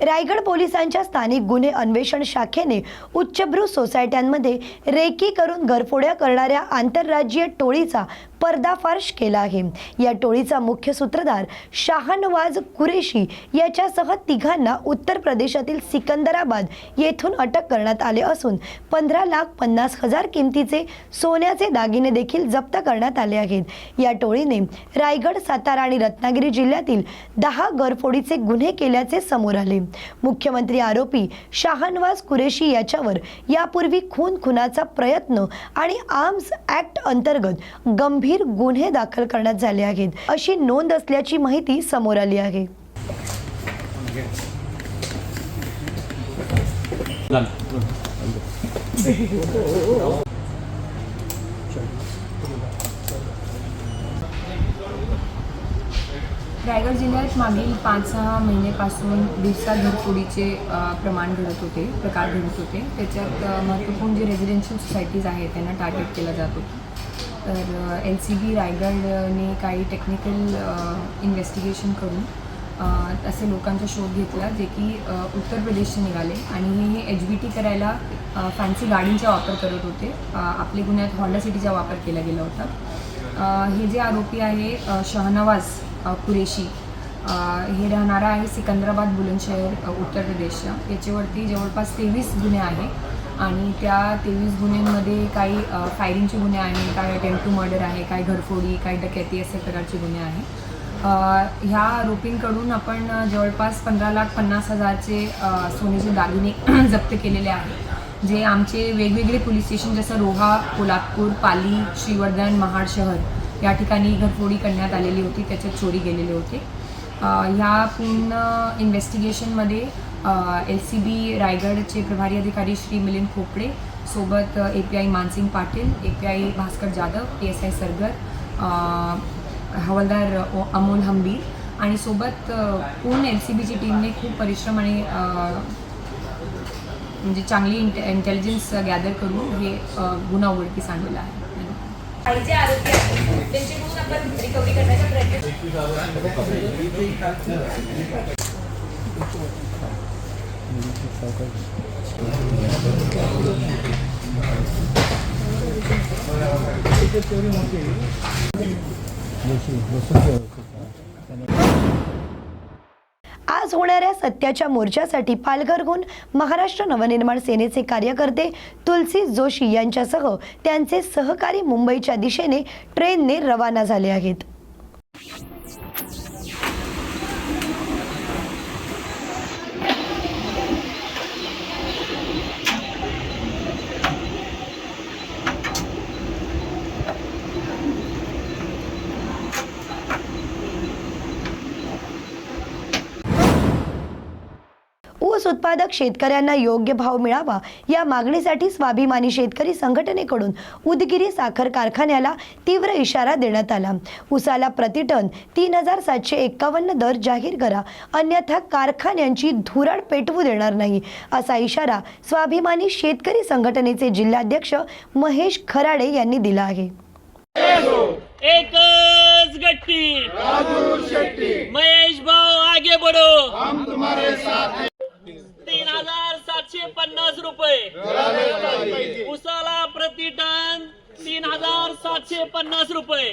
रायगड पोलिसांच्या स्थानिक गुन्हे अन्वेषण शाखेने उच्चभ्रू सोसायट्यांमध्ये रेकी करून घरफोड्या करणाऱ्या आंतरराज्यीय टोळीचा पर्दाफाश केला आहे. या टोळीचा मुख्य सूत्रधार शाहनवाज कुरेशी याच्यासह तिघांना उत्तर प्रदेशातील सिकंदराबाद येथून अटक करण्यात आले असून पंधरा लाख पन्नास हजार किमतीचे सोन्याचे दागिने देखील जप्त करण्यात आले आहेत. या टोळीने रायगड सातारा आणि रत्नागिरी जिल्ह्यातील दहा गरफोडीचे गुन्हे केल्याचे समोर आले. मुख्यमंत्री आरोपी शाहनवाज कुरेशी याच्यावर यापूर्वी खून खुनाचा प्रयत्न आणि आर्म्स ऍक्ट अंतर्गत गंभीर गुन्हे दाखल करण्यात झाले आहेत. अशी नोंद असल्याची माहिती समोर आली आहे. रायगड जिल्ह्यात मागील पाच सहा महिन्यापासून दिवसा घरफोडीचे प्रमाण घडत होते प्रकार घडत होते. त्याच्यात महत्त्वपूर्ण जे रेझिडेन्शियल सोसायटीज आहेत त्यांना टार्गेट केलं जात होतं. तर एल सी बी रायगडने काही टेक्निकल इन्व्हेस्टिगेशन करून असे लोकांचा शोध घेतला जे की उत्तर प्रदेशचे निघाले आणि हे एच बी टी करायला फॅन्सी गाडींचा वापर करत होते. आपले गुन्ह्यात हॉंडा सिटीचा वापर केला गेला होता. हे जे आरोपी आहे शहनवाज कुरेशी हे राहणारा आहे सिकंदराबाद बुलंदशहर उत्तर प्रदेशच्या. याच्यावरती जवळपास तेवीस गुन्हे आहे. आणि त्या तेवीस गुन्ह्यांमध्ये काही फायरिंगचे गुन्हे आहे काही अटेम्प्ट टू मर्डर आहे काही घरफोडी काही डकॅती असे प्रकारचे गुन्हे आहे. ह्या आरोपींकडून आपण जवळपास पंधरा लाख पन्नास हजारचे सोनेचे सोन्याचे दागिने जप्त केलेले आहेत. जे आमचे वेगवेगळे पोलीस स्टेशन जसं रोहा कोल्हापूर पाली श्रीवर्धन महाड शहर या ठिकाणी घरफोडी करण्यात आलेली होती त्याच्यात चोरी गेलेले होते. ह्या पूर्ण इन्व्हेस्टिगेशनमध्ये एल सी बी रायगडचे प्रभारी अधिकारी श्री मिलिंद खोपडे सोबत A P I Mansing Patil A P I Bhaskar Jadhav P S I Sargar हवालदार अमोल हंबीर आणि सोबत पूर्ण एल सी बीची टीमने खूप परिश्रम आणि म्हणजे चांगली इंटे इंटेलिजन्स गॅदर करून हे गुन्हा उघडकीस आणलेला आहे. जे आरोपी आहेत त्यांच्याकडून आपण रिकव्हरी करण्याचा प्रयत्न आज होणाऱ्या सत्याच्या मोर्चासाठी पालघरहून महाराष्ट्र नवनिर्माण सेनेचे कार्यकर्ते तुलसी जोशी यांच्यासह त्यांचे सहकारी मुंबईच्या दिशेने ट्रेनने रवाना झाले आहेत. ऊस उत्पादक शेतकऱ्यांना योग्य भाव मिळावा या मागणीसाठी स्वाभिमानी शेतकरी संघटनेकडून उदगिरी साखर कारखान्याला तीव्र इशारा देण्यात आला. ऊसाला प्रतिटन तीन हजार सातशे एक्कावन्न दर जाहीर करा. अन्यथा कारखान्यांची धुराड पेटवू देणार नाही. असा इशारा स्वाभिमानी शेतकरी संघटनेचे जिल्हाध्यक्ष महेश खराडे यांनी दिला आहे. एकच गट्टी. महेश भाऊ आगे बढ़ो. हम तुम्हारे साथ पन्नास रुपये.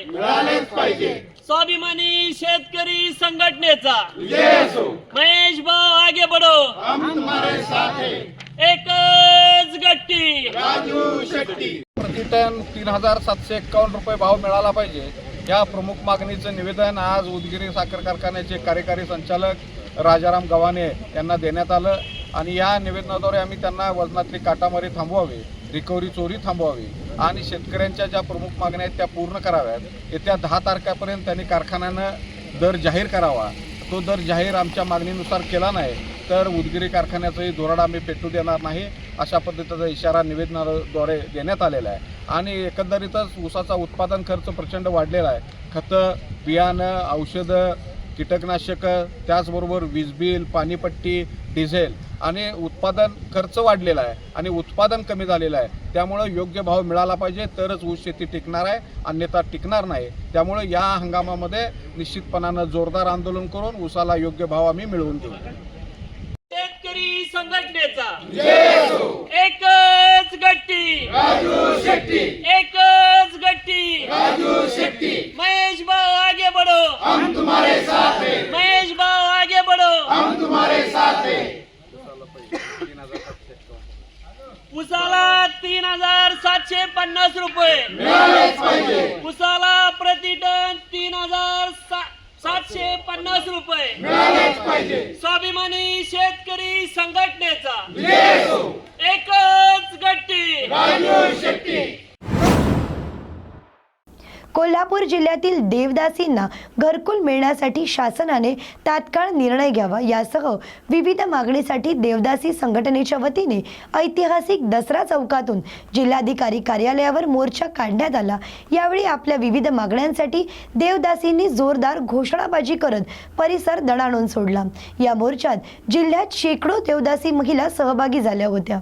स्वाभिमानी शेतकरी संघटनेचा. महेश भाऊ आगे बढ़ो. एकच गट्टी. प्रतिटन तीन हजार सातशे एक्कावन्न रुपये भाव मिळाला पाहिजे. या प्रमुख मागणीचं निवेदन आज उदगिरी साखर कारखान्याचे कार्यकारी संचालक राजाराम गव्हाणे यांना देण्यात आलं. आणि या निवेदनाद्वारे आम्ही त्यांना वजनातली काटामारी थांबवावी रिकव्हरी चोरी थांबवावी. आणि शेतकऱ्यांच्या ज्या प्रमुख मागण्या आहेत त्या पूर्ण कराव्यात. येत्या दहा तारखेपर्यंत त्यांनी कारखान्यानं दर जाहीर करावा. तो दर जाहीर आमच्या मागणीनुसार केला नाही तर उदगिरी कारखान्याचंही धोरण आम्ही पेटू देणार नाही अशा पद्धतीचा इशारा निवेदनाद्वारे देण्यात आलेला आहे. आणि एकंदरीतच ऊसाचा उत्पादन खर्च प्रचंड वाढलेला आहे. खतं बियाणं औषधं कीटकनाशकं त्याचबरोबर वीज बिल पाणीपट्टी डिझेल आणि उत्पादन खर्च वाढलेला आहे आणि उत्पादन कमी झालेलं आहे. त्यामुळं योग्य भाव मिळाला पाहिजे तरच ऊस शेती टिकणार आहे अन्यथा टिकणार नाही. त्यामुळं या हंगामामध्ये निश्चितपणानं जोरदार आंदोलन करून ऊसाला योग्य भाव आम्ही मिळवून देऊ. संघटनेचा. एकच गट्टी. एकच गट्टी. महेश भाऊ आगे बढ़ो. हम तुम्हारे साथ हैं. महेश भाऊ आगे बढ़ो. हम तुम्हारे साथ हैं. उसाला तीन हजार सातशे पन्नास रुपये. उसाला प्रति टन तीन हजार सातशे पन्नास रुपये. स्वाभिमानी शेतकरी संघटनेचा. एकच गट्टी. कोल्हापूर जिल्ह्यातील देवदासींना घरकुल मिळण्यासाठी शासनाने तात्काळ निर्णय घ्यावा यासह विविध मागणीसाठी देवदासी संघटनेच्या वतीने ऐतिहासिक दसरा चौकातून जिल्हाधिकारी कार्यालयावर मोर्चा काढण्यात आला. यावेळी आपल्या विविध मागण्यांसाठी देवदासींनी जोरदार घोषणाबाजी करत परिसर दणाणून सोडला. या मोर्चात जिल्ह्यात शेकडो देवदासी महिला सहभागी झाल्या होत्या.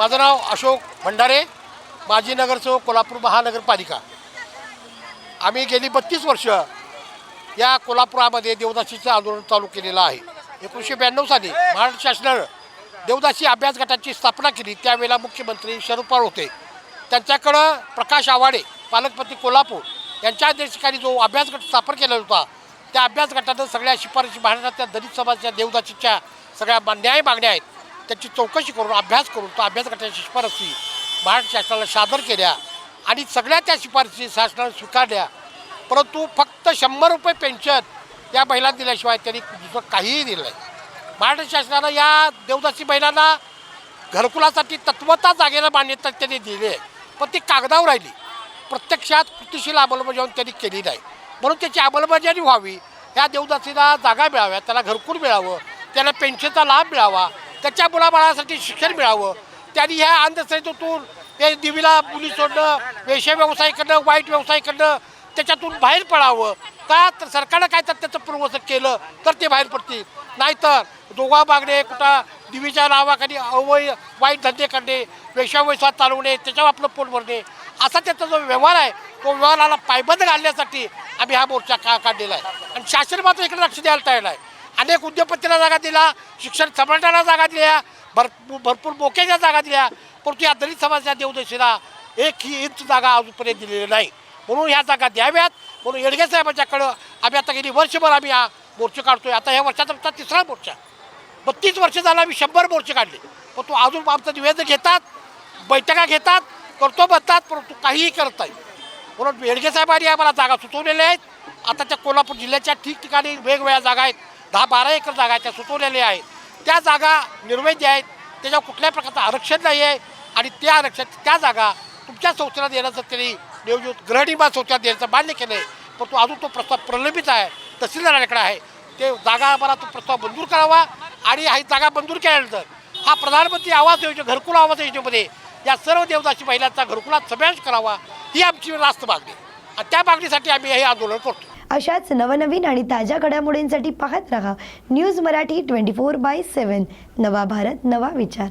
माझं नाव अशोक भंडारे माजी नगरसेवक कोल्हापूर महानगरपालिका. आम्ही गेली बत्तीस वर्ष या कोल्हापुरामध्ये देवदासीचं आंदोलन चालू केलेलं आहे. एकोणीसशे ब्याण्णव साली महाराष्ट्र शासनानं देवदासी अभ्यास गटाची स्थापना केली. त्यावेळेला मुख्यमंत्री शरद पवार होते. त्यांच्याकडं प्रकाश आवाडे पालकपती कोल्हापूर यांच्या अध्यक्षतेखाली जो अभ्यास गट स्थापन केला होता त्या अभ्यास गटानं सगळ्या शिफारशी महाराष्ट्रातल्या दलित समाजाच्या देवदासीच्या सगळ्या न्याय मागण्या आहेत. त्याची चौकशी करून अभ्यास करून तो अभ्यास करण्याच्या शिफारसी महाराष्ट्र शासनाला सादर केल्या आणि सगळ्या त्या शिफारसी शासनाला स्वीकारल्या. परंतु फक्त शंभर रुपये पेन्शन या महिला दिल्याशिवाय त्यांनी दुसरं काहीही दिलं नाही. महाराष्ट्र शासनानं या देवदासी महिलांना घरकुलासाठी तत्वता जागेला मान्यता त्यांनी दिली आहे. पण ती कागदावर राहिली. प्रत्यक्षात कृतीशील अंमलबजावणी त्यांनी केली नाही. म्हणून त्याची अंमलबजावणी व्हावी ह्या देवदासीला जागा मिळाव्या त्याला घरकुल मिळावं त्याला पेन्शनचा लाभ मिळावा त्याच्या मुलाबाळासाठी शिक्षण मिळावं. त्यांनी ह्या अंधश्रद्धेतून हे दिवीला मुली सोडणं वेश्या व्यवसाय करणं वाईट व्यवसाय करणं त्याच्यातून बाहेर पडावं. का तर सरकारनं काय तर त्याचं पूर्वसन केलं तर ते बाहेर पडतील. नाहीतर दोघा मागणे कुठं दिवीच्या नावाखाली अवय वाईट धंदे करणे वेश्याव्यवसाय चालवणे त्याच्यावर आपलं पोट भरणे. असा त्याचा जो व्यवहार आहे तो व्यवहाराला पायबंद घालण्यासाठी आम्ही हा मोर्चा का काढलेला आहे. आणि शासन मात्र इकडे लक्ष द्यायला तयार आहे. अनेक उद्योगपतीला जागा दिला शिक्षण सम्राटांना जागा दिल्या भरपूर भरपूर मोक्याच्या जागा दिल्या परंतु या दलित समाजाच्या देवदशीला एक ही इंच जागा अजूनपर्यंत दिलेली नाही. म्हणून ह्या जागा द्याव्यात. म्हणून येडगे साहेबांच्याकडं आम्ही आता गेली वर्षभर आम्ही हा मोर्चे काढतोय. आता ह्या वर्षाचा आमचा तिसरा मोर्चा. बत्तीस वर्ष झालं आम्ही शंभर मोर्चे काढले. पण तो अजून आमचं निवेदन घेतात बैठका घेतात करतो बसतात परंतु काहीही करत नाही. म्हणून येडगे साहेबांनी आम्हाला जागा सुचवलेल्या आहेत. आता त्या कोल्हापूर जिल्ह्याच्या ठिकठिकाणी वेगवेगळ्या जागा आहेत. दहा बारा एकर जागा त्या सुचवलेल्या आहेत त्या जागा निर्वैध आहेत. त्याच्यावर कुठल्याही प्रकारचं आरक्षण नाही आहे आणि त्या आरक्षण त्या जागा तुमच्या संस्थेला देण्याचं त्यांनी नियोजित गृहनिर्माण संस्थेला देण्याचं मान्य केलं आहे परंतु अजून तो प्रस्ताव प्रलंबित आहे. तहसीलदाराकडे आहे. ते जागा आम्हाला तो प्रस्ताव मंजूर करावा आणि ही जागा मंजूर केल्यानंतर हा प्रधानमंत्री आवास योजना घरकुल आवास योजनेमध्ये या सर्व देवदासी महिलांचा घरकुलात समावेश करावा ही आमची रास्त मागणी आणि त्या मागणीसाठी आम्ही हे आंदोलन करतो अशाच नवनवीन आणि ताज्या घडामोडींसाठी पाहत रहा news Marathi twenty four by seven. नवा भारत नवा विचार.